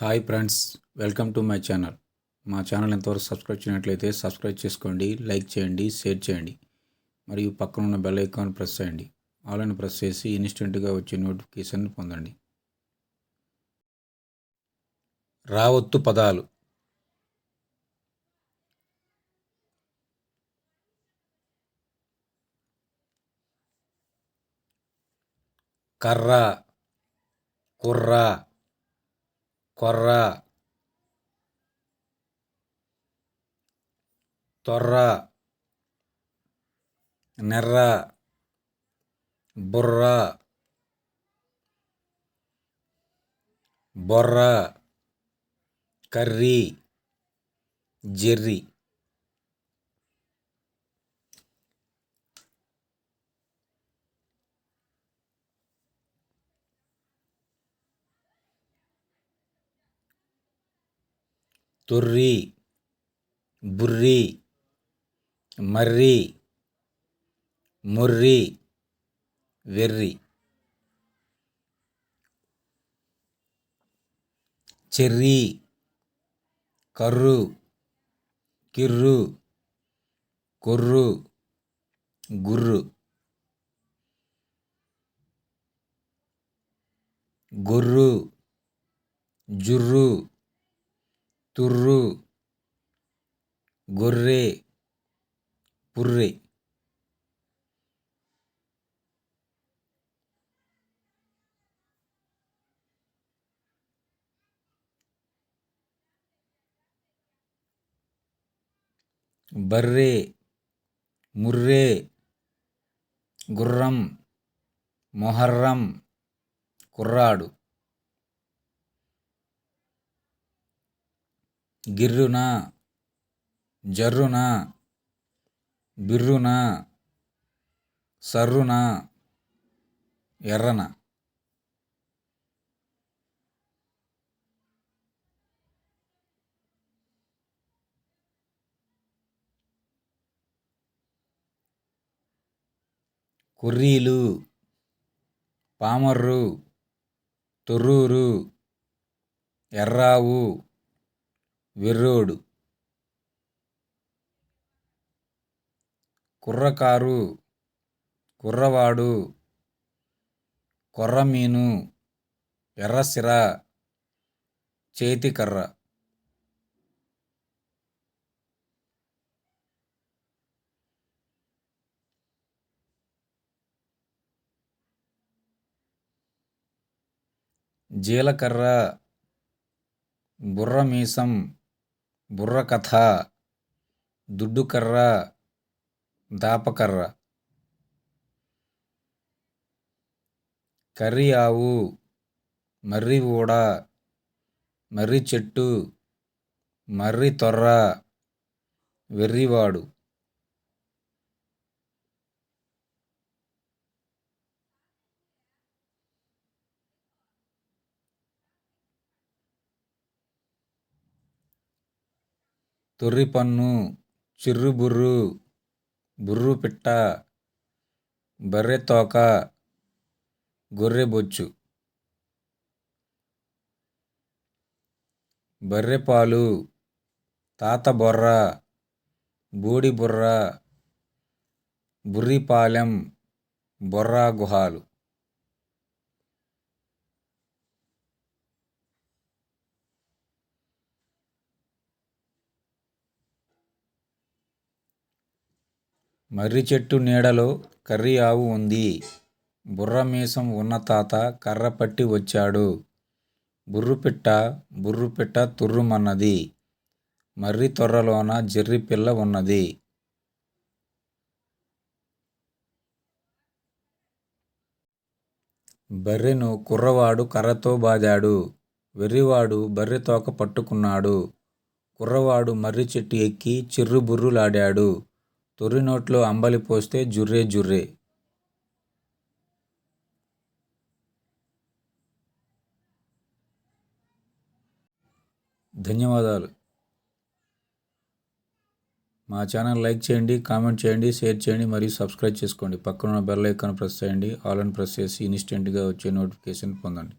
Hi friends welcome to my channel మా channel ఎంతవరకు subscribe చేయనట్లయితే సబ్స్క్రైబ్ చేసుకోండి లైక్ చేయండి షేర్ చేయండి. మరియు పక్కన ఉన్న బెల్ ఐకాన్ ప్రెస్ చేయండి. ఆల్ అని ప్రెస్ చేసి ఇన్స్టెంట్గా వచ్చే నోటిఫికేషన్ పొందండి. రావత్తు పదాలు. కర్ర కుర్ర. కొర్ర తొర్ర నెర్ర బుర్ర బొర్ర కర్రీ జెర్రీ తొర్రి బుర్రి మర్రి ముర్రి వెర్రి. చెర్రి కర్రు కిర్రు కొర్రు గుర్రు. గొర్రు జుర్రు తుర్రు గొర్రె పుర్రె. బర్రె ముర్రె గుర్రం మొహర్రం కుర్రాడు. గిర్రున జర్రున బిర్రున సర్రున ఎర్రన. కుర్రీలు పామర్రు తొర్రూరు ఎర్రావు. వెర్రోడు. కుర్రకారు కుర్రవాడు కొర్రమీను ఎర్రసిర చేతికర్ర. జీలకర్ర బుర్రమీసం బుర్రకథ దుడ్డుకర్ర దాపకర్ర. కర్రి ఆవు మర్రి ఊడ మర్రి చెట్టు మర్రి తొర్ర వెర్రివాడు. తొర్రిపన్ను చిర్రుబుర్రు బుర్రు పిట్ట బర్రెతోక గొర్రెబొచ్చు బర్రెపాలు తాత బొర్ర బూడి బుర్ర బుర్రిపాలెం బొర్రా గుహాలు. మర్రి చెట్టు నీడలో కర్రి ఆవు ఉంది. బుర్రమీసం ఉన్న తాత కర్ర పట్టి వచ్చాడు. బుర్రుపిట్ట బుర్రుపిట్ట తుర్రుమన్నది. మర్రి తొర్రలోన జెర్రి పిల్ల ఉన్నది. బర్రెను కుర్రవాడు కర్రతో బాదాడు. వెర్రివాడు బర్రె తోక పట్టుకున్నాడు. కుర్రవాడు మర్రి చెట్టు ఎక్కి చిర్రుబుర్రులాడాడు తొర్రి నోట్లో అంబలి పోస్తే జుర్రే జుర్రే. ధన్యవాదాలు. మా ఛానల్ లైక్ చేయండి కామెంట్ చేయండి షేర్ చేయండి మరియు సబ్స్క్రైబ్ చేసుకోండి. పక్కన ఉన్న బెల్ ఐకాన్ ప్రెస్ చేయండి. ఆల్ అని ప్రెస్ చేసి ఇన్స్టెంట్గా వచ్చే నోటిఫికేషన్ పొందండి.